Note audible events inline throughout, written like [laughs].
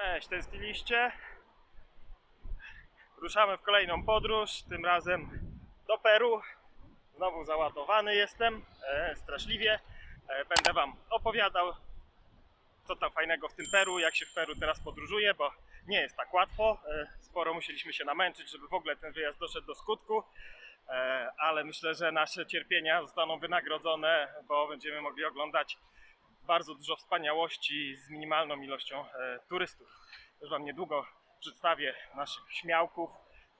Cześć, tęskniliście? Ruszamy w kolejną podróż, tym razem do Peru. Znowu załadowany jestem, e, straszliwie. E, będę Wam opowiadał, co tam fajnego w tym Peru, jak się w Peru teraz podróżuje, bo nie jest tak łatwo. E, sporo musieliśmy się namęczyć, żeby w ogóle ten wyjazd doszedł do skutku. E, ale myślę, że nasze cierpienia zostaną wynagrodzone, bo będziemy mogli oglądać bardzo dużo wspaniałości z minimalną ilością e, turystów. Już Wam niedługo przedstawię naszych śmiałków,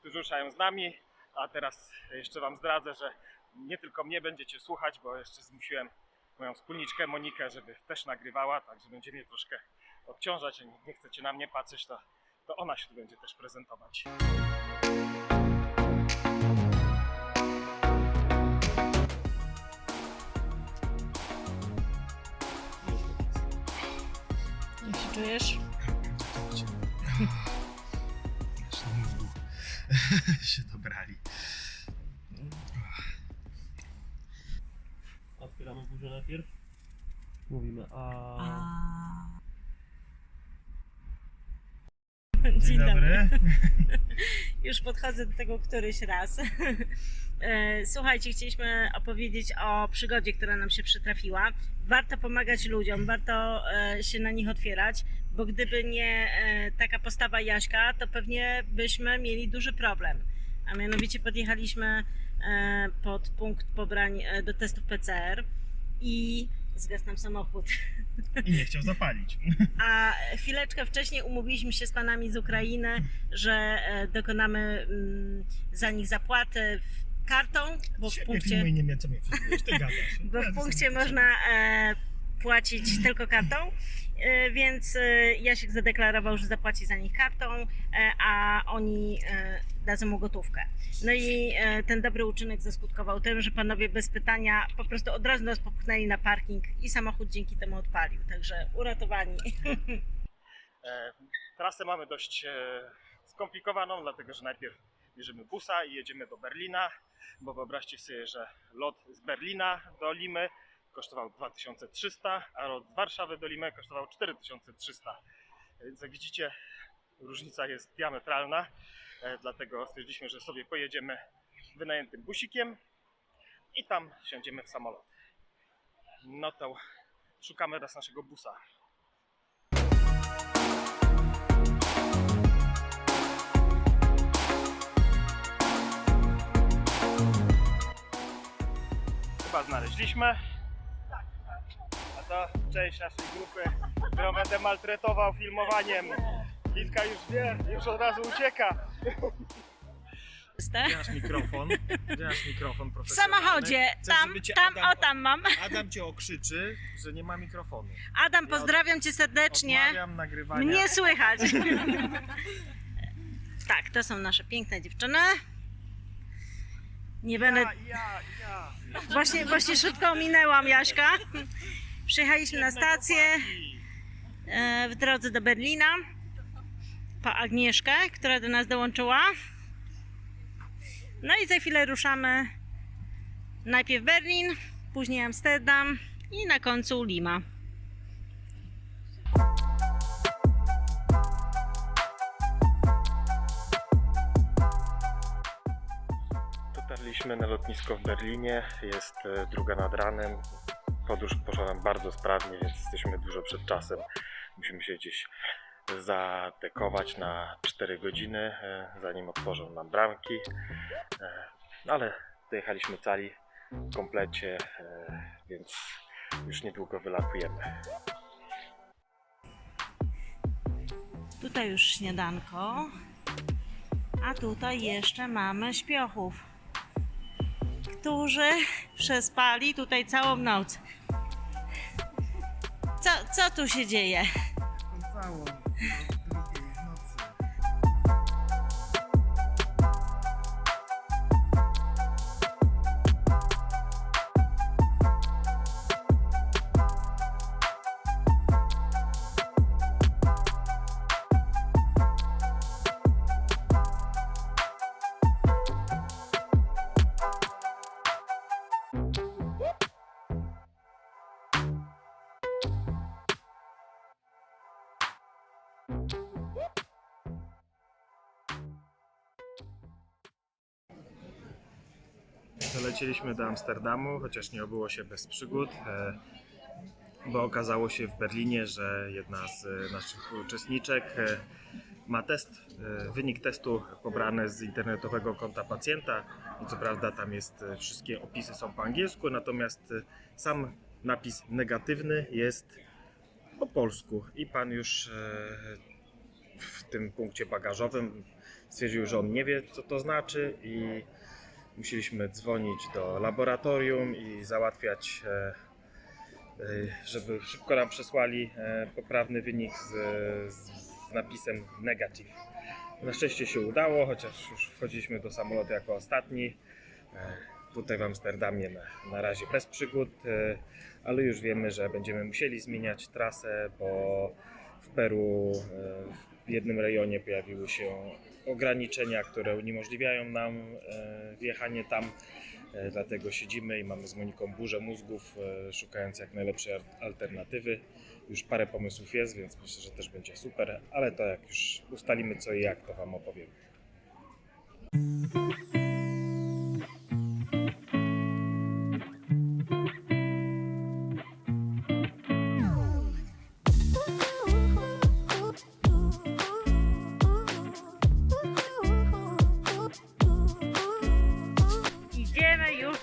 którzy ruszają z nami, a teraz jeszcze Wam zdradzę, że nie tylko mnie będziecie słuchać, bo jeszcze zmusiłem moją wspólniczkę Monikę, żeby też nagrywała, także będzie mnie troszkę odciążać, a nie- nie chcecie na mnie patrzeć, to, to ona się tu będzie też prezentować. Jak się czujesz? Aż [laughs] do mózgu się dobrali. Otwieramy buzię najpierw. Mówimy a... A... Dzień, Dzień dobry. dobry. [laughs] Już podchodzę do tego któryś raz. [laughs] E, Słuchajcie, chcieliśmy opowiedzieć o przygodzie, która nam się przytrafiła. Warto pomagać ludziom, warto e, się na nich otwierać, bo gdyby nie e, taka postawa Jaśka, to pewnie byśmy mieli duży problem. A mianowicie podjechaliśmy e, pod punkt pobrań e, do testów PCR i zgasł nam samochód. [laughs] I nie chciał zapalić. A chwileczkę wcześniej umówiliśmy się z panami z Ukrainy, że dokonamy mm, za nich zapłaty kartą, bo w punkcie, filmuj nie wiem co mnie filmujesz, ty gadasz. [laughs] bo w punkcie można płacić tylko kartą, e, więc e, Jasiek zadeklarował, że zapłaci za nich kartą, e, a oni dadzą mu gotówkę. No i ten dobry uczynek zaskutkował tym, że panowie bez pytania po prostu od razu nas popchnęli na parking i samochód dzięki temu odpalił, także uratowani. [laughs] Trasę mamy dość skomplikowaną, dlatego że najpierw bierzemy busa i jedziemy do Berlina, bo wyobraźcie sobie, że lot z Berlina do Limy kosztował 2300, a z Warszawy do Limy kosztował 4300. Więc jak widzicie, różnica jest diametralna, e, dlatego stwierdziliśmy, że sobie pojedziemy wynajętym busikiem i tam wsiądziemy w samolot. No to szukamy teraz naszego busa. Chyba znaleźliśmy. A to część naszej grupy, którą będę maltretował filmowaniem. Litka już wie, już od razu ucieka. Gdzie nasz mikrofon? Gdzie nasz mikrofon W profesjonalny? samochodzie, Chcę, tam, żeby cię tam, Adam, o tam mam. Adam cię okrzyczy, że nie ma mikrofonu. Adam, pozdrawiam cię serdecznie. Odmawiam nagrywania. Mnie słychać. [laughs] tak, to są nasze piękne dziewczyny. Nie będę. Ja, ja, ja. Właśnie, właśnie szybko ominęłam Jaśka. Przyjechaliśmy na stację e, w drodze do Berlina po Agnieszkę, która do nas dołączyła. No i za chwilę ruszamy najpierw Berlin, później Amsterdam i na końcu Lima. Dotarliśmy na lotnisko w Berlinie, jest e, druga nad ranem. Podróż poszła bardzo sprawnie, więc jesteśmy dużo przed czasem. Musimy się gdzieś zadekować na 4 godziny, e, zanim otworzą nam bramki. E, Ale dojechaliśmy cali w komplecie, e, więc już niedługo wylatujemy. Tutaj już śniadanko. A tutaj jeszcze mamy śpiochów, którzy przespali tutaj całą noc. Co, co tu się dzieje? Całą Polecieliśmy do Amsterdamu, chociaż nie obyło się bez przygód, e, bo okazało się w Berlinie, że jedna z e, naszych uczestniczek e, ma test, wynik testu pobrany z internetowego konta pacjenta. I co prawda tam jest, wszystkie opisy są po angielsku, natomiast sam napis negatywny jest po polsku. I pan już w tym punkcie bagażowym stwierdził, że on nie wie, co to znaczy i musieliśmy dzwonić do laboratorium i załatwiać, e, e, żeby szybko nam przesłali e, poprawny wynik z, z napisem negative. Na szczęście się udało, chociaż już wchodziliśmy do samolotu jako ostatni. Tutaj w Amsterdamie na, na razie bez przygód, ale już wiemy, że będziemy musieli zmieniać trasę, bo w Peru w jednym rejonie pojawiły się ograniczenia, które uniemożliwiają nam e, wjechanie tam. E, Dlatego siedzimy i mamy z Moniką burzę mózgów, e, szukając jak najlepszej al- alternatywy. Już parę pomysłów jest, więc myślę, że też będzie super, ale to jak już ustalimy co i jak, to Wam opowiem.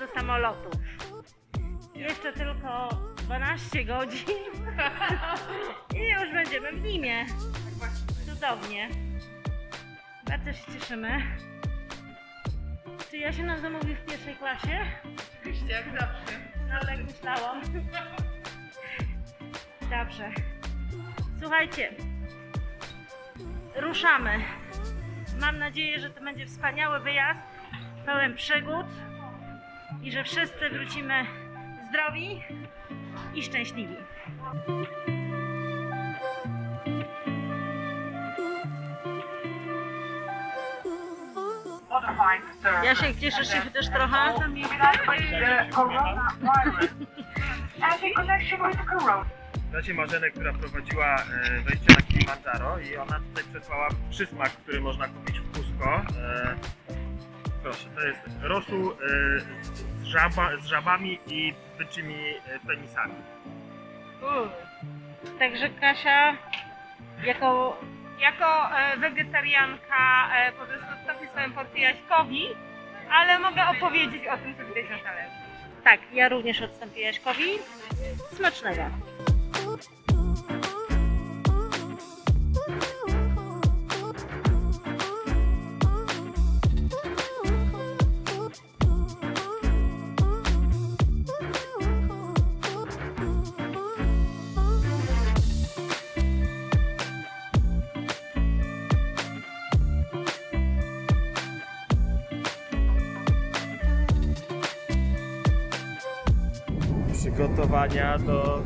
Do samolotów. Jeszcze tylko 12 godzin i już będziemy w Limie. Cudownie. Bardzo się cieszymy. Czy ja się nam zamówi w pierwszej klasie? Oczywiście, jak zawsze. No tak myślałam. Dobrze. Słuchajcie. Ruszamy. Mam nadzieję, że to będzie wspaniały wyjazd, pełen przygód i że wszyscy wrócimy zdrowi i szczęśliwi. Jasiek, cieszysz się też trochę? Znacie Marzenę, która prowadziła e, wejście na Kilimandżaro i ona tutaj przesłała przysmak, który można kupić w Cusco. E, proszę, to jest rosół e, z, żaba, z żabami i byczymi e, penisami. Także Kasia, jako, jako e, wegetarianka e, po prostu odstawię swoją porcję Jaśkowi, ale mogę opowiedzieć o tym, co widać na talerzu. Tak, ja również odstąpię Jaśkowi. Smacznego. Przygotowania do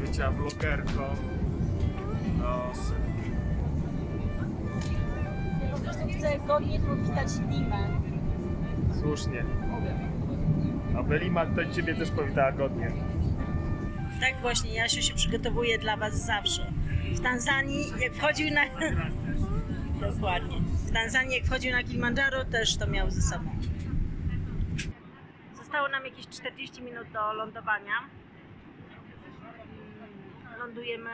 bycia vlogerką. No. Po prostu chcę godnie powitać Dimę. Słusznie. Aby Lima to ciebie też powitała godnie. Tak właśnie, Jasiu się przygotowuje dla Was zawsze. W Tanzanii, jak wchodził na... [laughs] Dokładnie. W Tanzanii, jak wchodził na Kilimandżaro, też to miał ze sobą. Zostało nam jakieś 40 minut do lądowania. Mm, Lądujemy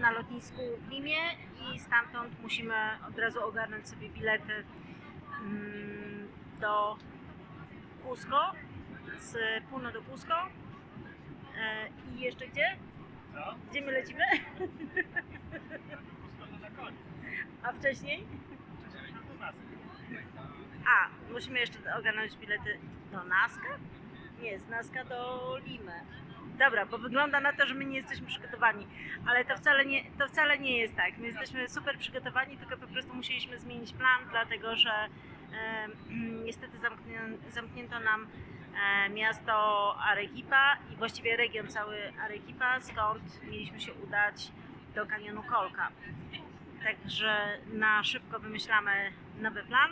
na lotnisku w Limie i stamtąd musimy od razu ogarnąć sobie bilety mm, do Cusco, z Puno do Cusco. E, I jeszcze gdzie? Gdzie my lecimy? A wcześniej? Musimy jeszcze ogarnąć bilety do Nazca? Nie, z Nazca do Limy. Dobra, bo wygląda na to, że my nie jesteśmy przygotowani, ale to wcale nie, to wcale nie jest tak. My jesteśmy super przygotowani, tylko po prostu musieliśmy zmienić plan, dlatego że e, [clears throat] niestety zamknię, zamknięto nam e, miasto Arequipa i właściwie region cały Arequipa, skąd mieliśmy się udać do kanionu Kolka. Także na szybko wymyślamy nowy plan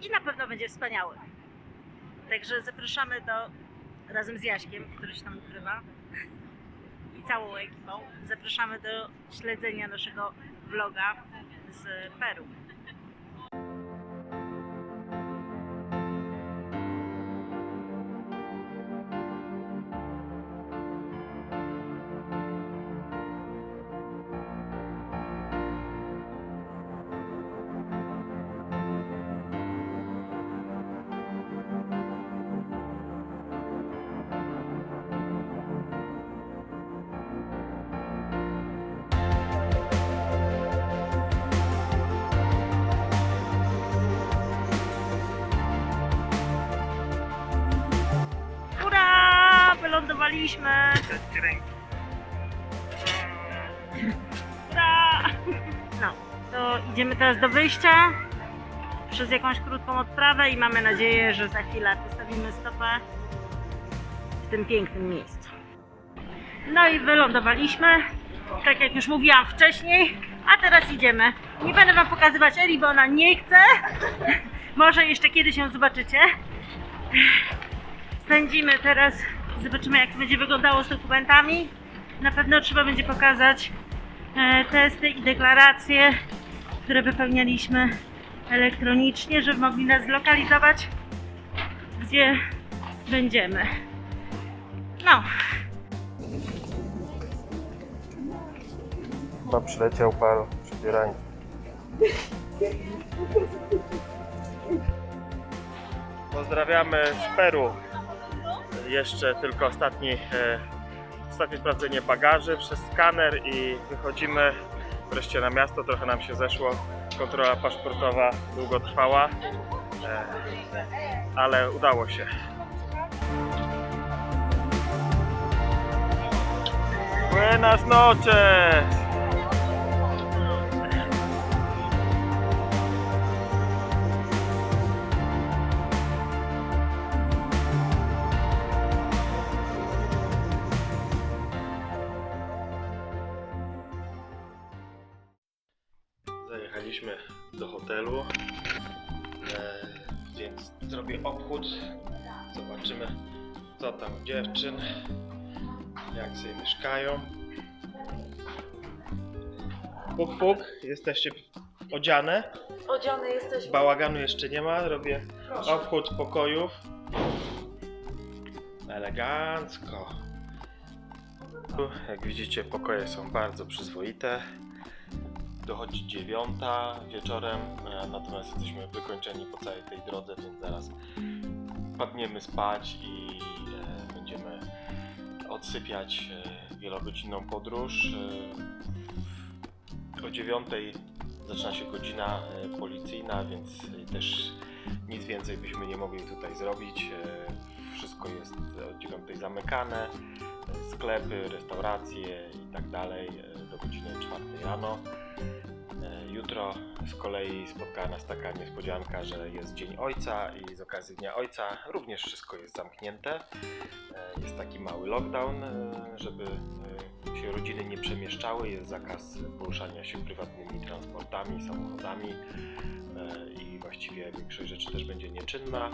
i na pewno będzie wspaniały. Także zapraszamy do, razem z Jaśkiem, który się tam ukrywa i całą ekipą, zapraszamy do śledzenia naszego vloga z Peru. Ura! [laughs] No, to idziemy teraz do wyjścia przez jakąś krótką odprawę i mamy nadzieję, że za chwilę postawimy stopę w tym pięknym miejscu. No i wylądowaliśmy, tak jak już mówiłam wcześniej, a teraz idziemy. Nie będę Wam pokazywać Eli, bo ona nie chce. [laughs] Może jeszcze kiedyś ją zobaczycie. Spędzimy teraz, zobaczymy jak to będzie wyglądało z dokumentami. Na pewno trzeba będzie pokazać e, testy i deklaracje, które wypełnialiśmy elektronicznie, żeby mogli nas zlokalizować, gdzie będziemy. No, Chyba przyleciał par przebierańców. Pozdrawiamy z Peru. Jeszcze tylko ostatni, e, ostatnie sprawdzenie bagaży przez skaner i wychodzimy wreszcie na miasto. Trochę nam się zeszło. Kontrola paszportowa długo trwała, e, ale udało się. Buenas noches! Zrobię obchód. Zobaczymy, co tam u dziewczyn, jak sobie mieszkają. Puk, puk, jesteście odziane. odziany jesteśmy. Bałaganu jeszcze nie ma, robię obchód pokojów. Elegancko. Jak widzicie, pokoje są bardzo przyzwoite. Dochodzi dziewiąta wieczorem, e, natomiast jesteśmy wykończeni po całej tej drodze, więc zaraz padniemy spać i e, będziemy odsypiać e, wielogodzinną podróż. O dziewiątej zaczyna się godzina policyjna, więc też nic więcej byśmy nie mogli tutaj zrobić. Wszystko jest od 9 zamykane, sklepy, restauracje i tak dalej e, do godziny 4 rano. E, Jutro z kolei spotkała nas taka niespodzianka, że jest Dzień Ojca i z okazji Dnia Ojca również wszystko jest zamknięte. E, Jest taki mały lockdown, żeby się rodziny nie przemieszczały, jest zakaz poruszania się prywatnymi transportami, samochodami i właściwie większość rzeczy też będzie nieczynna,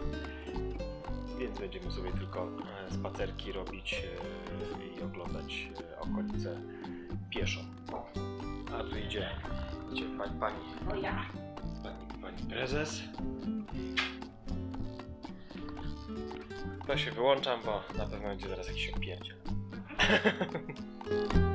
więc będziemy sobie tylko e, spacerki robić e, i oglądać e, okolice pieszo. A tu idzie, idzie pani, pani, pani, pani prezes. To się wyłączam, bo na pewno będzie zaraz jakiś opierdziel. [laughs]